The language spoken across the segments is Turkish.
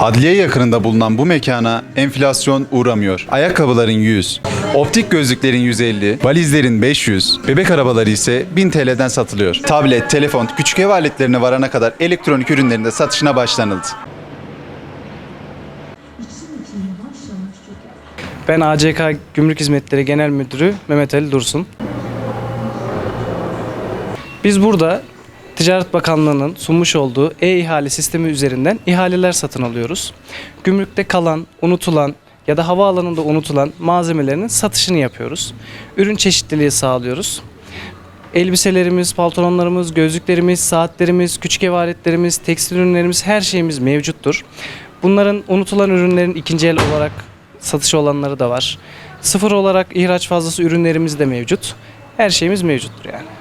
Adliye yakınında bulunan bu mekana enflasyon uğramıyor. Ayakkabıların 100, optik gözlüklerin 150, valizlerin 500, bebek arabaları ise 1000 TL'den satılıyor. Tablet, telefon, küçük ev aletlerine varana kadar elektronik ürünlerin de satışına başlanıldı. Ben ACK Gümrük Hizmetleri Genel Müdürü Mehmet Ali Dursun. Biz burada Ticaret Bakanlığı'nın sunmuş olduğu e-ihale sistemi üzerinden ihaleler satın alıyoruz. Gümrükte kalan, unutulan ya da havaalanında unutulan malzemelerinin satışını yapıyoruz. Ürün çeşitliliği sağlıyoruz. Elbiselerimiz, pantolonlarımız, gözlüklerimiz, saatlerimiz, küçük ev aletlerimiz, tekstil ürünlerimiz her şeyimiz mevcuttur. Bunların unutulan ürünlerin ikinci el olarak satış olanları da var. Sıfır olarak ihraç fazlası ürünlerimiz de mevcut. Her şeyimiz mevcuttur yani.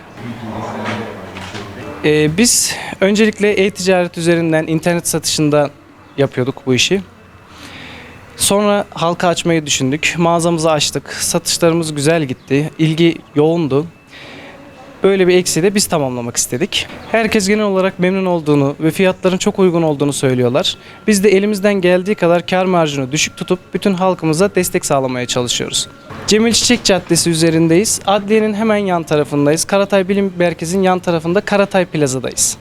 Ee, biz öncelikle e-ticaret üzerinden internet satışında yapıyorduk bu işi. Sonra halka açmayı düşündük. Mağazamızı açtık. Satışlarımız güzel gitti. İlgi yoğundu. Böyle bir eksiği de biz tamamlamak istedik. Herkes genel olarak memnun olduğunu ve fiyatların çok uygun olduğunu söylüyorlar. Biz de elimizden geldiği kadar kar marjını düşük tutup bütün halkımıza destek sağlamaya çalışıyoruz. Cemil Çiçek Caddesi üzerindeyiz. Adliyenin hemen yan tarafındayız. Karatay Bilim Merkezi'nin yan tarafında Karatay Plaza'dayız.